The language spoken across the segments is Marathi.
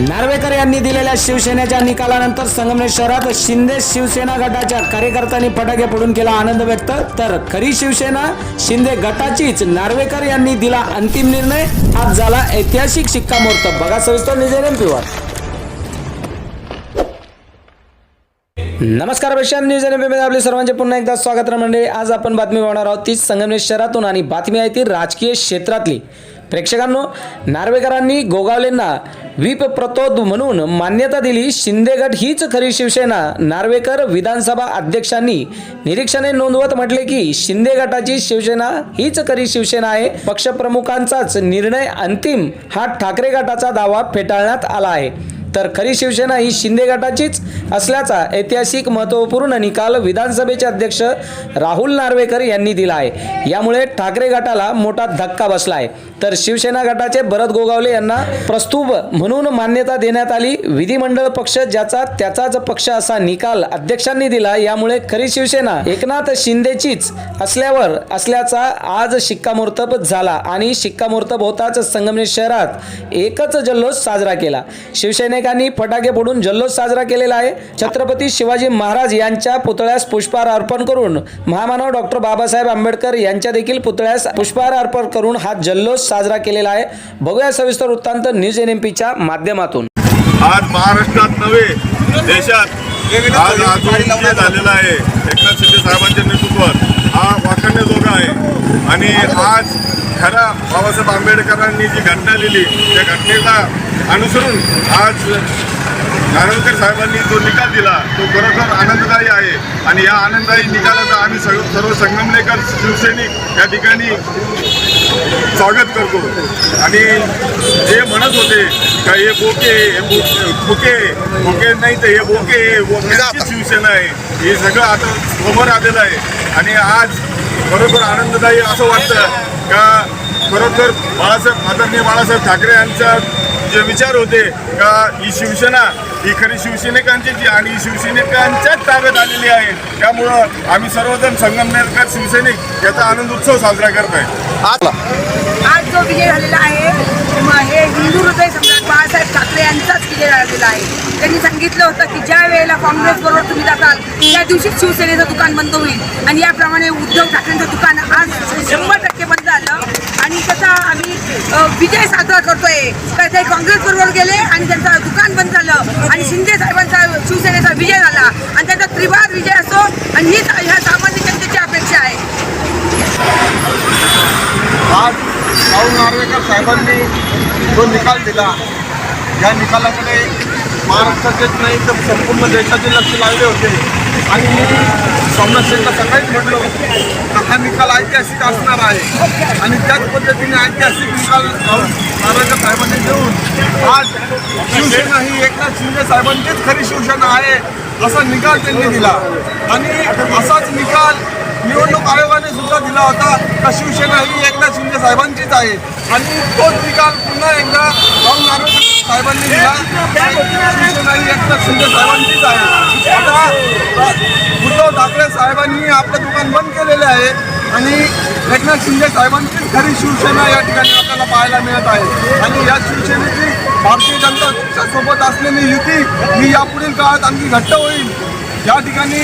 नार्वेकर यांनी दिलेल्या शिवसेनेच्या निकालानंतर संगमनेर शहरात शिंदे शिवसेना गटाच्या कार्यकर्त्यांनी फटाके फोडून केला आनंद व्यक्त. तर खरी शिवसेना शिंदे गटाचीच नार्वेकर यांनी दिला अंतिम निर्णय. आज झाला ऐतिहासिक शिक्कामोर्तब. बघा सविस्तर निजेर एमपीवर नमस्कार प्रशांत न्यूज एन आपले सर्वांचे पुन्हा एकदा स्वागत मंडळी. आज आपण बातमी पाहणार आहोत ती संगमनेर शहरातून आणि बातमी आहे ती राजकीय क्षेत्रातली. प्रेक्षकांनो नार्वेकरांनी गोगावलेंना व्हीप प्रतोद म्हणून मान्यता दिली. शिंदे गट हीच खरी शिवसेना. नार्वेकर विधानसभा अध्यक्षांनी निरीक्षणे नोंदवत म्हटले की शिंदे गटाची शिवसेना हीच खरी शिवसेना आहे. पक्षप्रमुखांचाच निर्णय अंतिम. हा ठाकरे गटाचा दावा फेटाळण्यात आला आहे. तर खरी शिवसेना ही शिंदे गटाचीच असल्याचा ऐतिहासिक महत्त्वपूर्ण निकाल विधानसभेचे अध्यक्ष राहुल नार्वेकर यांनी दिला आहे. यामुळे ठाकरे गटाला मोठा धक्का बसला आहे तर शिवसेना गटाचे भरत गोगावले यांना प्रस्तुभ म्हणून मान्यता देण्यात आली. विधिमंडळ पक्ष ज्याचा त्याचाच पक्ष असा निकाल अध्यक्षांनी दिला. यामुळे खरी शिवसेना एकनाथ शिंदेचीच असल्यावर असल्याचा आज शिक्कामोर्तब झाला आणि शिक्कामोर्तब होताच संगमनेर शहरात एकच जल्लोष साजरा केला. शिवसैनिकांनी फटाके फोडून जल्लोष साजरा केलेला आहे. छत्रपती शिवाजी महाराज यांच्या पुतळ्यास पुष्पहार अर्पण करून महामानव डॉक्टर बाबासाहेब आंबेडकर यांच्या देखील पुतळ्यास पुष्पहार अर्पण करून हा जल्लोष साजरा केलेला आहे. बघूया सविस्तर वृत्तांत न्यूज एन एम पीच्या माध्यमातून. आज महाराष्ट्रात नव्हे देशात आज झालेला आहे. एकनाथ शिंदे साहेबांच्या नेतृत्वात हा आहे. आणि आज खरा बाबासाहेब आंबेडकरांनी जी घटना दिली त्या घटनेला अनुसरून आज नारायणकर साहेबांनी जो निकाल दिला तो खरोखर आनंददायी आहे. आणि या आनंददायी निकालाचा आम्ही सर्व सर्व संगमनेकर शिवसैनिक या ठिकाणी स्वागत करतो. आणि जे म्हणत होते का हे बोके हे बोके बोके नाही तर हे बोके बोक्यांची शिवसेना आहे. हे सगळं आता समोर आलेलं आहे. आणि आज खरोखर आनंददायी असं वाटतं का खरोखर बाळासाहेब आदरणीय बाळासाहेब ठाकरे यांचा जे विचार होते का ही शिवसेना ही खरी शिवसैनिकांची जी आणि ही शिवसैनिकांच्याच ताब्यात आलेली आहे त्यामुळं आम्ही सर्वजण संगमनेरकर शिवसैनिक याचा आनंद उत्सव साजरा करत आहे. आज जो विजय झालेला आहे हे हिंदू हृदय सम्राट बाळासाहेब ठाकरे यांचाच विजय झालेला आहे. त्यांनी सांगितलं होतं की ज्या वेळेला काँग्रेस बरोबर तुम्ही जाताल त्या दिवशीच शिवसेनेचं दुकान बंद होईल. आणि याप्रमाणे उद्धव ठाकरेंचं दुकान आज शंभर टक्के बंद झालं. आणि त्याचा विजय साजरा करतोय. तर ते काँग्रेस बरोबर गेले आणि त्यांचं दुकान बंद झालं. आणि शिंदे साहेबांचा शिवसेनेचा विजय झाला. आणि त्याचा त्रिवार विजय असतो आणि हीच ह्या सामान्य जनतेची अपेक्षा आहे. आज राहुल नार्वेकर साहेबांनी जो निकाल दिला या निकालाकडे महाराष्ट्राचेच नाही तर संपूर्ण देशाचे लक्ष लागले होते. आणि मी सोमनाथ शेठला सकाळीच म्हटलं तर हा निकाल ऐतिहासिक असणार आहे. आणि त्याच पद्धतीने ऐतिहासिक निकाल महाराजा साहेबांनी देऊन आज शिवसेना ही एकनाथ शिंदे साहेबांचीच खरी शिवसेना आहे असा निकाल त्यांनी दिला. आणि असाच निकाल निवडणूक आयोगाने सुद्धा दिला होता का शिवसेना ही एकनाथ शिंदे साहेबांचीच आहे. आणि तोच निकाल पुन्हा एकदा साहेबांनी दिला शिवसेना एकनाथ शिंदे साहेबांचीच आहे. आता उद्धव ठाकरे साहेबांनी आपलं दुकान बंद केलेले आहे आणि एकनाथ शिंदे साहेबांची खरी शिवसेना या ठिकाणी आपल्याला पाहायला मिळत आहे. आणि या शिवसेनेची भारतीय जनता पक्षासोबत असलेली युती ही यापुढील काळात आणखी घट्ट होईल. या ठिकाणी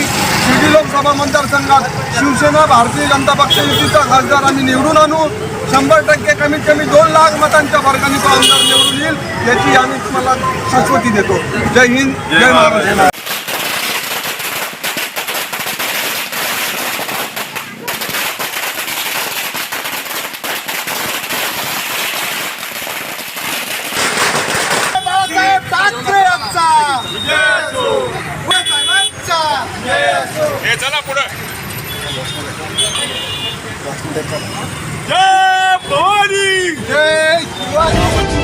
शिर्डी लोकसभा मतदारसंघात शिवसेना भारतीय जनता पक्ष युतीचा खासदार आम्ही निवडून आणू. शंभर टक्के कमीत कमी दोन लाख मतांच्या फरकाने तो आमदार निवडून येईल याची आम्ही तुम्हाला शाश्वती देतो. जय हिंद जय महाराष्ट्र. हे चला पुढे. जय भवानी. जय